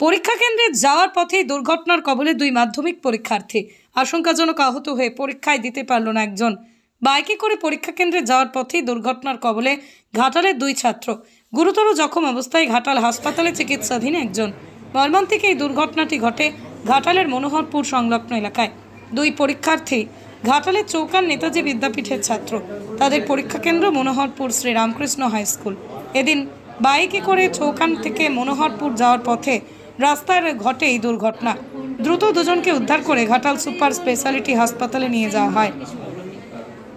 পরীক্ষা কেন্দ্রে যাওয়ার পথেই দুর্ঘটনার কবলে দুই মাধ্যমিক পরীক্ষার্থী আশঙ্কাজনক আহত হয়ে পরীক্ষায় দিতে পারল না একজন। বাইকে করে পরীক্ষা কেন্দ্রে যাওয়ার পথেই দুর্ঘটনার কবলে ঘাটালের দুই ছাত্র। গুরুতর জখম অবস্থায় ঘাটাল হাসপাতালে চিকিৎসাধীন একজন। মর্মান্তিক এই দুর্ঘটনাটি ঘটে ঘাটালের মনোহরপুর সংলগ্ন এলাকায়। দুই পরীক্ষার্থী ঘাটালের চৌকান নেতাজি বিদ্যাপীঠের ছাত্র। তাদের পরীক্ষা কেন্দ্র মনোহরপুর শ্রী রামকৃষ্ণ হাই স্কুল। এদিন বাইকে করে চৌকান থেকে মনোহরপুর যাওয়ার পথে রাস্তার ঘটে এই দুর্ঘটনা। দ্রুত দুজনকে উদ্ধার করে ঘাটাল সুপার স্পেশালিটি হাসপাতালে নিয়ে যাওয়া হয়।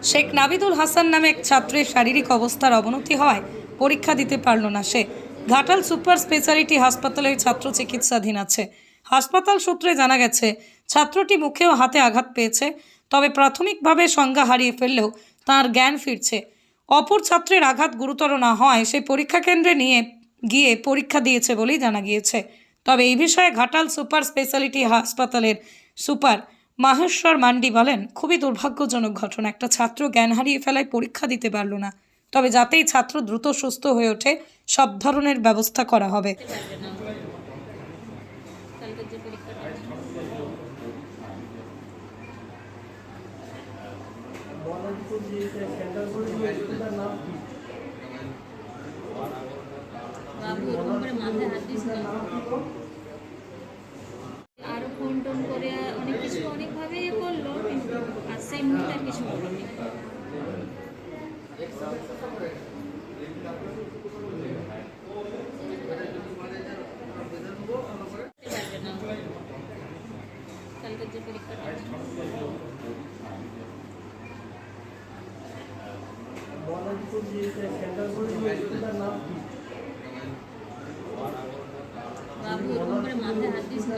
শেখ নাবিদুল হাসান নামে এক ছাত্রের শারীরিক অবস্থার অবনতি হওয়ায় পরীক্ষা দিতে পারল না সে। ঘাটাল সুপার স্পেশালিটি হাসপাতালে ছাত্র চিকিৎসাধীন আছে। হাসপাতাল সূত্রে জানা গেছে, ছাত্রটি মুখে ও হাতে আঘাত পেয়েছে, তবে প্রাথমিকভাবে সংজ্ঞা হারিয়ে ফেললেও তার জ্ঞান ফিরছে। অপর ছাত্রের আঘাত গুরুতর না হওয়ায় সে পরীক্ষা কেন্দ্রে নিয়ে গিয়ে পরীক্ষা দিয়েছে বলেই জানা গিয়েছে। তবে এই বিষয়ে ঘাটাল সুপার স্পেশালিটি হাসপাতালের সুপার মাহেশ্বর মান্ডি বলেন, খুবই দুর্ভাগ্যজনক ঘটনা। একটা ছাত্র জ্ঞান হারিয়ে ফেলায় পরীক্ষা দিতে পারল না। তবে যাতেই ছাত্র দ্রুত সুস্থ হয়ে ওঠে, সব ধরনের ব্যবস্থা করা হবে। মাথায় হাত না আরও ফোন টোন করে অনেক কিছু অনেকভাবে ইয়ে করল আর সেই আর কিছু বলনি পারবে না কালকের যে পরীক্ষাটা আছে। বাবু ওরকম করে মাথায় হাত দিস না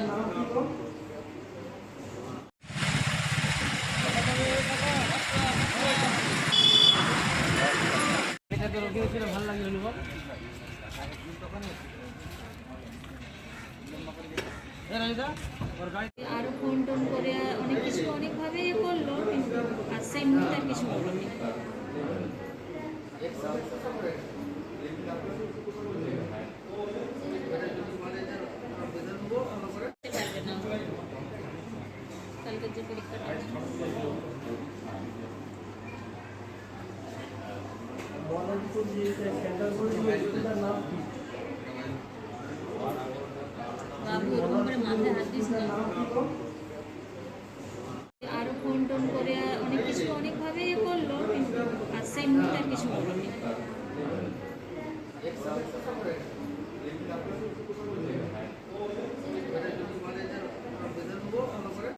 আরও ফোন টোন করে অনেক কিছু অনেকভাবে ইয়ে করল, কিন্তু আর সেই মুহূর্তে কিছু বলনি পারবে না কালকের যে পরীক্ষাটা আছে। বাবু আরও ফোন টোন করে অনেক কিছু অনেকভাবে ইয়ে করল, কিন্তু আর সেই মুহূর্তে কিছু বলনি।